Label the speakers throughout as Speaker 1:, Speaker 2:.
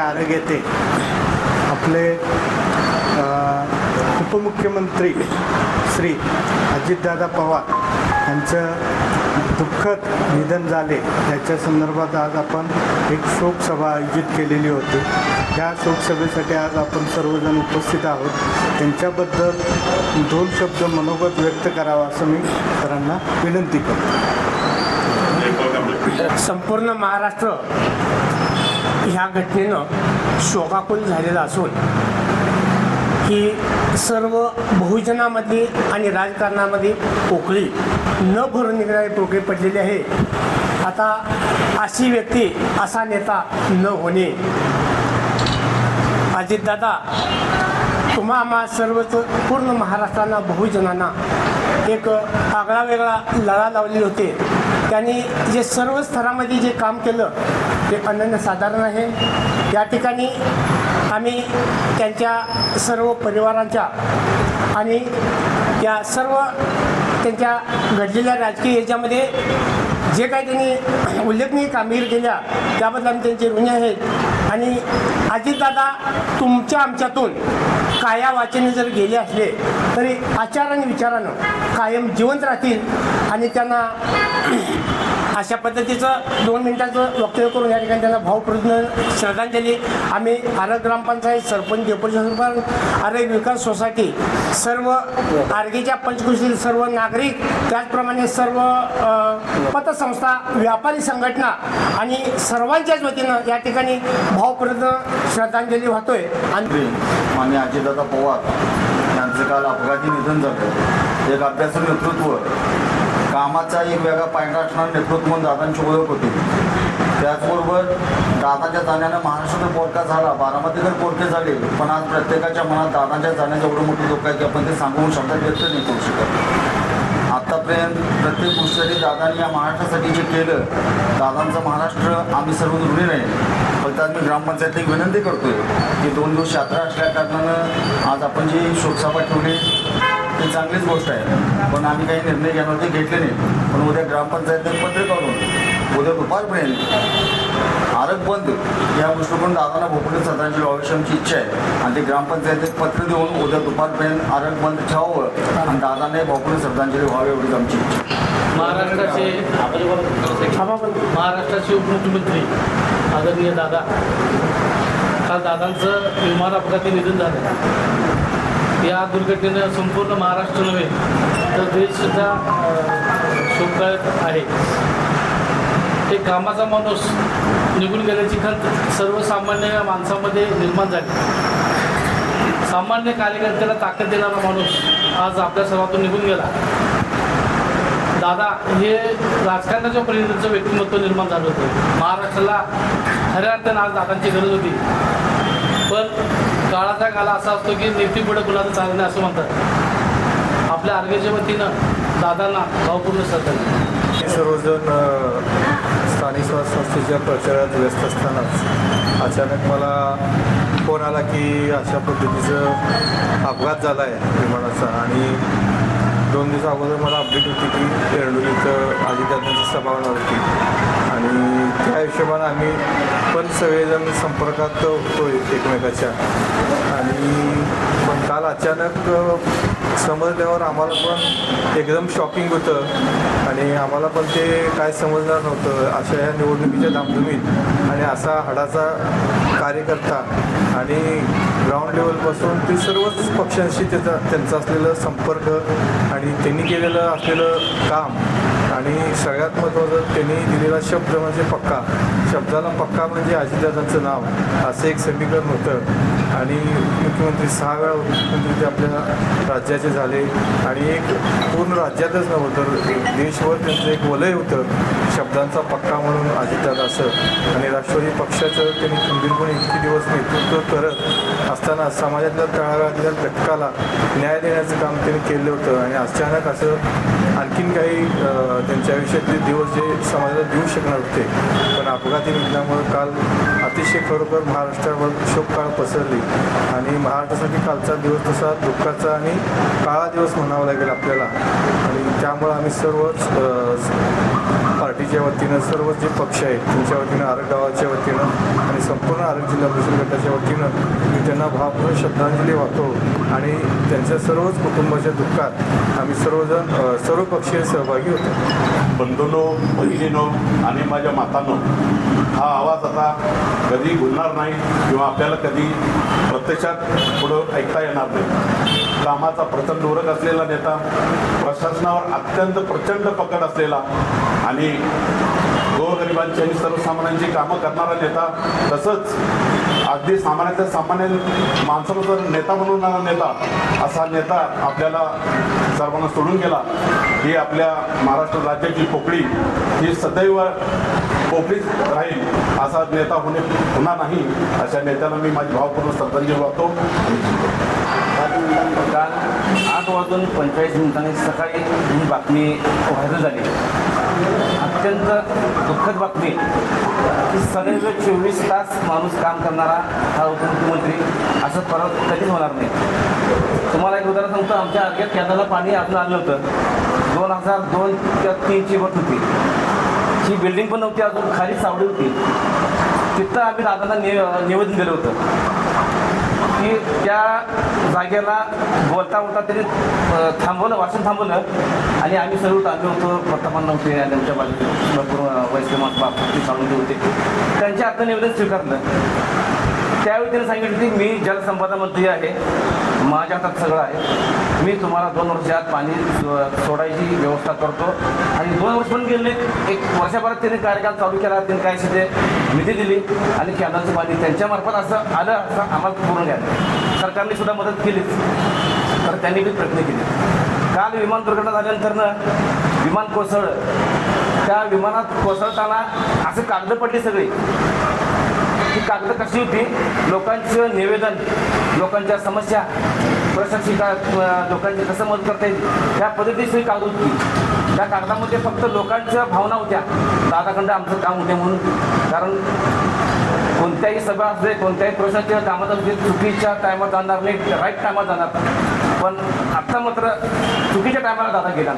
Speaker 1: आरग येते आपले उपमुख्यमंत्री श्री अजितदादा पवार यांचं दुःखद निधन झाले. याच्या संदर्भात आज आपण एक शोकसभा आयोजित केलेली होती. त्या शोकसभेसाठी आज आपण सर्वजण उपस्थित आहोत. त्यांच्याबद्दल दोन शब्द मनोगत व्यक्त करावा असं मी सरांना विनंती करतो.
Speaker 2: संपूर्ण महाराष्ट्र ह्या घटनेनं शोकाकुल झालेला असून ही सर्व बहुजनामध्ये आणि राजकारणामध्ये पोकळी न भरून निघणारी पोकळी पडलेली आहे. आता अशी व्यक्ती असा नेता न होणे. अजितदादा तुम्हा आम्हा सर्वच पूर्ण महाराष्ट्रांना बहुजनांना एक आगळा वेगळा लढा लावलेले होते. त्यांनी जे सर्व स्तरामध्ये जे काम केलं ते अनन्यसाधारण आहे या ठिकाणी आम्ही त्यांच्या सर्व परिवारांच्या आणि या सर्व त्यांच्या घडलेल्या राजकीय याच्यामध्ये जे काही त्यांनी उल्लेखनीय कामगिरी केल्या त्याबद्दल आम्ही त्यांचे ऋणी आहेत. आणि अजितदादा तुमच्या आमच्यातून काया वाचने जर गेले असले तरी आचार आणि विचारानं कायम जिवंत राहतील आणि त्यांना अशा पद्धतीचं दोन मिनिटाचं वक्तव्य करून या ठिकाणी त्यांना भावपूर्ण श्रद्धांजली. आम्ही आरग ग्रामपंचायत सरपंच डेप्युटी सरपंच विकास सोसायटी सर्व आर्गेच्या पंचकृषीतील सर्व नागरिक त्याचप्रमाणे सर्व पतसंस्था व्यापारी संघटना आणि सर्वांच्याच वतीनं या ठिकाणी भावपूर्ण श्रद्धांजली वाहतोय. आणि
Speaker 3: मंत्री मान्य अजितदादा पवार यांचं काल अपघाती निधन झालं. एक अभ्यास नेतृत्व कामाचा एक वेगळा पायंडा असणारं नेतृत्व म्हणून दादांची ओळख होती. त्याचबरोबर दादाच्या जाण्यानं महाराष्ट्रात पोरका झाला बारामतीकर पोरके झाले पण आज प्रत्येकाच्या मनात दादांच्या जाण्याचं एवढं मोठं दुःख आहे की आपण ते सांगून शब्दात व्यक्त नाही करू शकत. आत्तापर्यंत प्रत्येक गोष्टीसाठी दादांनी या महाराष्ट्रासाठी जे केलं दादांचं महाराष्ट्र आम्ही सर्व ऋणी नाही. फक्त आज मी ग्रामपंचायत एक विनंती करतोय की दोन दिवस यात्रा असल्या कारणानं आज आपण जी शोकसभा ठेवली ती चांगलीच गोष्ट आहे. पण आम्ही काही निर्णय घेणार ते घेतले नाही. पण उद्या ग्रामपंचायतीत पत्र काढून उद्या दुपारपर्यंत आरग बंद. या गोष्टीकडून दादांना भोपळे श्रद्धांजली व्हावी आमची इच्छा आहे. आणि ते ग्रामपंचायतीत पत्र देऊन उद्या दुपारपर्यंत आरग बंद ठेवावं. आणि दादाने भोपळे श्रद्धांजली व्हावी एवढीच आमची इच्छा
Speaker 4: महाराष्ट्राचे महाराष्ट्राचे उपमुख्यमंत्री आदरणीय दादा. काल दादांचं विमान अपघाती निधन झालं. या दुर्घटनेनं संपूर्ण महाराष्ट्र नव्हे तर देशसुद्धा अं, शोकाळत आहे. एक कामाचा माणूस निघून गेल्याची खंत सर्वसामान्य माणसामध्ये निर्माण झाली. सामान्य कार्यकर्त्याला ताकद देणारा माणूस आज आपल्या सर्वातून निघून गेला. दादा हे राजकारणाच्या परिणामाचं व्यक्तिमत्व निर्माण झालं होतं. महाराष्ट्राला खऱ्या अर्थानं आज दादांची गरज होती. पण काळाचा काला असा असतो की नीती पुढे कुणाचं चालत नाही असं म्हणतात. आपल्या आरोग्याच्या वतीनं दादांना भावपूर्ण श्रद्धा.
Speaker 5: सर्वजण स्थानिक स्वास्थ्य संस्थेच्या प्रचारात व्यस्त असतानाच अचानक मला फोन आला की अशा पद्धतीचं अपघात झाला आहे विमानाचा आणि दोन दिवस अगोदर मला अपडेट होती की एरडोली इथं अजितदादांची सभा होणार होती. आणि त्या हिशोबानं आम्ही पण सगळेजण संपर्कात होतो एकमेकाच्या. आणि पण काल अचानक समजल्यावर आम्हाला पण एकदम शॉकिंग होतं. आणि आम्हाला पण ते काय समजणार नव्हतं. अशा ह्या निवडणुकीच्या धामधुमीत. आणि असा हडाचा कार्यकर्ता आणि ग्राउंड लेवलपासून ते सर्वच पक्षांशी त्याचा त्यांचा असलेलं संपर्क आणि त्यांनी केलेलं असलेलं काम आणि सगळ्यात महत्त्वाचं त्यांनी दिलेला शब्द म्हणजे पक्का. शब्दाला पक्का म्हणजे अजितदादांचं नाव असं एक समीकरण होतं. आणि मुख्यमंत्री सहा वेळा मुख्यमंत्री ते आपल्या राज्याचे झाले. आणि एक पूर्ण राज्यातच नव्हतं तर देशभर त्यांचं एक वलय होतं शब्दांचा पक्का म्हणून अजितदादा असं. आणि राष्ट्रवादी पक्षाचं त्यांनी खंबीरपणे इतके दिवस नेतृत्व करत असताना समाजातल्या तळागाळातल्या घटकाला न्याय देण्याचं काम त्यांनी केलं होतं. आणि अचानक असं आणखीन काही त्यांच्या आयुष्यातले दिवस जे समाजाला देऊ शकणार होते. पण अपघात निघण्यामुळे काल अतिशय खरोखर महाराष्ट्रावर शोककाळ पसरली. आणि महाराष्ट्रासाठी कालचा दिवस तसा दुःखाचा आणि काळा दिवस म्हणावा लागेल आपल्याला. आणि त्यामुळे आम्ही सर्वच पार्टीच्या वतीनं सर्व जे पक्ष आहेत त्यांच्या वतीनं आरग गावाच्या वतीनं आणि संपूर्ण आरग जिल्हा परिषद गटाच्या वतीनं त्यांना भावपूर्ण श्रद्धांजली वाहतो आणि त्यांच्या सर्वच कुटुंबाच्या दुःखात आम्ही सर्वजण सर्वपक्षीय सहभागी होतो.
Speaker 6: बंधूनो बहिणीनो आणि माझ्या मातानो हा आवाज आता कधी गुलणार नाही किंवा आपल्याला कधी प्रत्यक्षात पुढं ऐकता येणार नाही. कामाचा प्रचंड उरक असलेला नेता प्रशासनावर अत्यंत प्रचंड पकड असलेला आणि गोरगरिबांची आणि सर्वसामान्यांची कामं करणारा नेता तसंच अगदी सामान्यातल्या सामान्य माणसानुसार नेता बनवणारा नेता असा नेता आपल्याला सर्वांना सोडून गेला ही आपल्या महाराष्ट्र राज्याची पोकळी ही सदैव पोकळीच राहील असा नेता होणे होणार नाही अशा नेत्याला मी माझी भावपूर्ण श्रद्धांजली वाहतो.
Speaker 7: काल आठ वाजून पंचेचाळीस मिनिटांनी सकाळी ही बातमी व्हायरल झाली. अत्यंत दुःखद बातमी की सदैव चोवीस तास माणूस काम करणारा हा उपमुख्यमंत्री असं परत कधीच होणार नाही. तुम्हाला एक उदाहरण सांगतो आमच्या आग्यात कॅनलला पाणी अजून आलं होतं. दोन हजार दोन किंवा तीनची वट होती. ही बिल्डिंग पण नव्हती अजून खाली सावडी होती. तिथं आम्ही दादांना नि निवेदन दिलं होतं. की त्या जागेला बोलता बोलता त्यांनी थांबवलं वाचन थांबवलं. आणि आम्ही सर्व आलो होतो प्रतापन नव्हते आणि आमच्या बाजूला भरपूर वैष्णव माणसं बापती चालवले होते. त्यांच्या आता निवेदन स्वीकारलं. त्यावेळी त्यांनी सांगितलं की मी जलसंपदा मंत्री आहे. माझ्या हातात सगळं आहे. मी तुम्हाला दोन वर्षात पाणी सो- सोडायची व्यवस्था करतो. आणि दोन वर्ष पण गेले एक वर्षभरात त्यांनी कार्यकाल चालू केला त्यांनी काय ते निधी दिली आणि कॅनलचं पाणी त्यांच्यामार्फत असं आलं असं आम्हाला पूर्ण घ्यायला सरकारने सुद्धा मदत केलीच. तर त्यांनी बी प्रयत्न केले. काल विमान दुर्घटना झाल्यानंतर विमान कोसळलं त्या विमानात कोसळताना असं कागद पडली सगळी. ही कागद कशी होती? लोकांचं निवेदन लोकांच्या समस्या प्रशासिका अं, लोकांची कसं मदत करता येईल त्या पद्धतीची ही कागद होती. त्या कागदामध्ये फक्त लोकांच्या भावना होत्या. दादाखंड आमचं काम होते म्हणून. कारण कोणत्याही सभा असते कोणत्याही प्रशासकीय कामात असते चुकीच्या टायमात जाणार नाही राईट टायमात जाणार. पण आत्ता मात्र चुकीच्या टायमाला दादा गेला.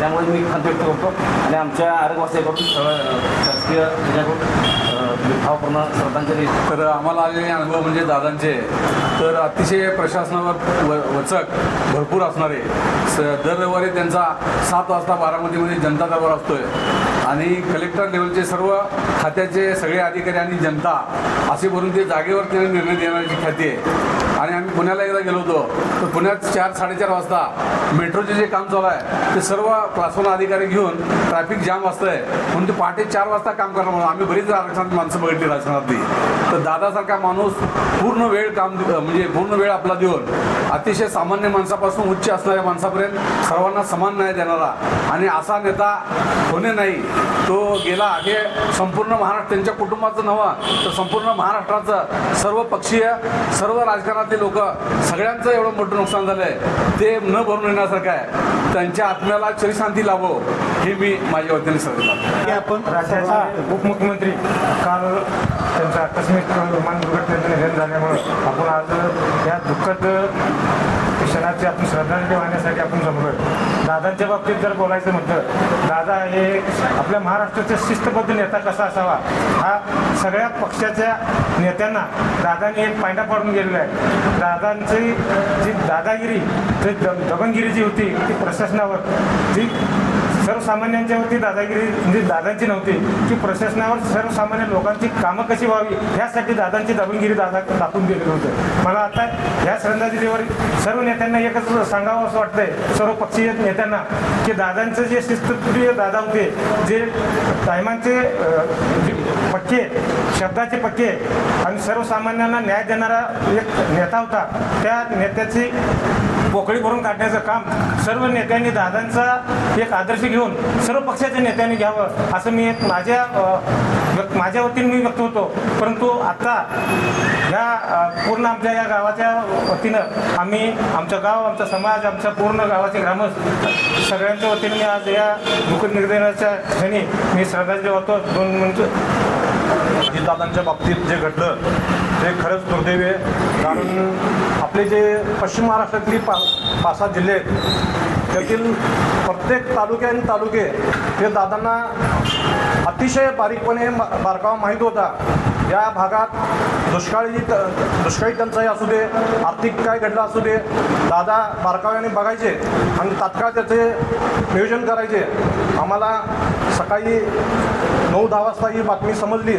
Speaker 7: त्यामुळे मी खंत व्यक्त करतो. आणि आमच्या आरोग्यवासाकडून सर्व शासकीय त्याच्याकडून भावपूर्ण श्रद्धांजली.
Speaker 8: तर आम्हाला आलेले अनुभव म्हणजे दादांचे. तर अतिशय प्रशासनावर व वचक भरपूर असणारे. स दरवारी त्यांचा सात वाजता बारामतीमध्ये जनता दरबार असतोय. आणि कलेक्टर लेवलचे सर्व खात्याचे सगळे अधिकारी आणि जनता असे भरून ते जागेवर त्यांनी निर्णय देण्याची ख्याती आहे. आणि आम्ही पुण्याला एकदा गेलो होतो. तर पुण्यात चार साडेचार वाजता मेट्रोचे जे काम चालू आहे ते सर्व क्लास अधिकारी घेऊन ट्रॅफिक जाम असतंय म्हणून ते पहाटे चार वाजता काम करणार म्हणून आम्ही बरीच आरक्षणात माणसं बघितली राजकारणातली. तर दादासारखा माणूस पूर्ण वेळ काम म्हणजे पूर्ण वेळ आपला देऊन अतिशय सामान्य माणसापासून उच्च असणाऱ्या माणसापर्यंत सर्वांना समान न्याय देणारा आणि असा नेता होणे नाही तो गेला हे संपूर्ण महाराष्ट्र त्यांच्या कुटुंबाचं नव्हं तर संपूर्ण महाराष्ट्राचं सर्व पक्षीय सर्व राजकारणातले लोक सगळ्यांचं एवढं मोठं नुकसान झालं आहे ते न भरून येण्यासारखं आहे. त्यांच्या आत्म्याला चिरशांती लावो हे मी माझ्या वतीने सांगितलं
Speaker 1: आपण
Speaker 9: राज्याचा उपमुख्यमंत्री काल त्यांचं आकस्मिक विमान दुर्घटनेचं निधन झाल्यामुळं आपण आज या दुःखद क्षणाची आपण श्रद्धांजली वाहण्यासाठी आपण जमलोय. दादांच्या बाबतीत जर बोलायचं म्हटलं दादा हे आपल्या महाराष्ट्राचा शिस्तबद्ध नेता कसा असावा? हा सगळ्या पक्षाच्या नेत्यांना दादांनी एक पायंडा पाडून गेलेला आहे. दादांची जी दादागिरी जी दबनगिरी दबंगिरी जी होती ती प्रशासनावर जी सर्वसामान्यांच्यावरती दादागिरी म्हणजे दादांची नव्हती की प्रशासनावर सर्वसामान्य लोकांची कामं कशी व्हावी ह्यासाठी दादांची दाबणगिरी दादा दाखवून गेलेलं होतं. मला आता ह्या श्रद्धांजलीवर सर्व नेत्यांना एकच सांगावं असं वाटतंय सर्व पक्षीय नेत्यांना की दादांचं जे शिस्तप्रिय दादा होते जे टायमांचे जे पक्के शब्दाचे पक्के आणि सर्वसामान्यांना न्याय देणारा एक नेता होता त्या नेत्याची पोकळी भरून काढण्याचं काम सर्व नेत्यांनी दादांचा एक आदर्श घेऊन सर्व पक्षाच्या नेत्यांनी घ्यावं असं मी एक माझ्या व्यक्त- माझ्या वतीने मी व्यक्त होतो. परंतु आता ह्या पूर्ण आमच्या या गावाच्या वतीनं आम्ही आमचं गाव आमचा समाज आमच्या पूर्ण गावाचे ग्रामस्थ सगळ्यांच्या वतीने मी आज या दुःखद निर्णयाच्या क्षणी मी श्रद्धांजली वाहतो. दोन मिनिटं.
Speaker 6: दादांच्या बाबतीत जे घडलं हे खरंच दुर्दैवी आहे. कारण आपले जे पश्चिम महाराष्ट्रातली पा पाच सात जिल्हे आहेत त्यातील प्रत्येक तालुके आणि तालुके हे दादांना
Speaker 10: अतिशय बारीकपणे बारकावा माहीत होता. या भागात दुष्काळी त- दुष्काळी टंचाई असू दे आर्थिक काय घडलं असू दे दादा बारकाव्याने बघायचे आणि तात्काळ त्याचे नियोजन करायचे. आम्हाला सकाळी नऊ दहा वाजता ही बातमी समजली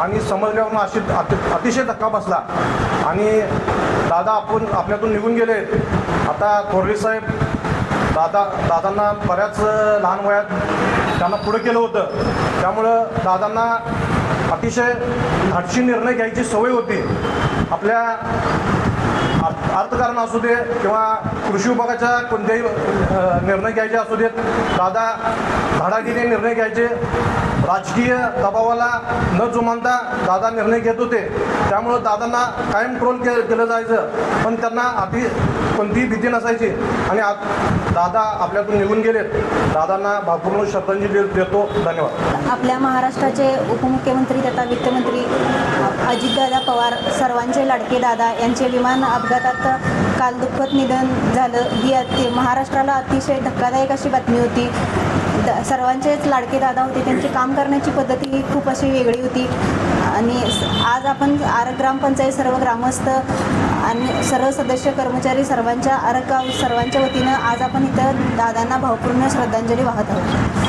Speaker 10: आणि समजल्यावर अशी अति- अतिशय धक्का बसला. आणि दादा आपण आपल्यातून निघून गेले. आता थोरले साहेब दादा दादांना बऱ्याच लहान वयात त्यांना पुढं केलं होतं. त्यामुळं दादांना अतिशय धाडशी निर्णय घ्यायची सवय होती. आपल्या अर्थकारण असू दे किंवा कृषी विभागाच्या कोणत्याही निर्णय घ्यायचे असू देत दादा धडाकीने निर्णय घ्यायचे. राजकीय दबावाला न जुमानता दादा निर्णय घेत होते. त्यामुळं दादांना कायम ट्रोल के केलं जायचं. पण त्यांना आधी कोणतीही भीती नसायची. आणि आत दादा आपल्यातून निघून गेलेत. दादांना भावपूर्ण श्रद्धांजली देतो. धन्यवाद.
Speaker 11: आपल्या महाराष्ट्राचे उपमुख्यमंत्री तथा वित्तमंत्री अजितदादा पवार सर्वांचे लाडके दादा यांचे विमान अपघातात काल दुःखद निधन झालं. ही अति महाराष्ट्राला अतिशय धक्कादायक अशी बातमी होती. सर्वांचेच लाडके दादा होते. त्यांची काम करण्याची पद्धती ही खूप अशी वेगळी होती. आणि आज आपण आर ग्रामपंचायत सर्व ग्रामस्थ आणि सर्व सदस्य कर्मचारी सर्वांच्या आरग गाव सर्वांच्या वतीनं आज आपण इथं दादांना भावपूर्ण श्रद्धांजली वाहत आहोत.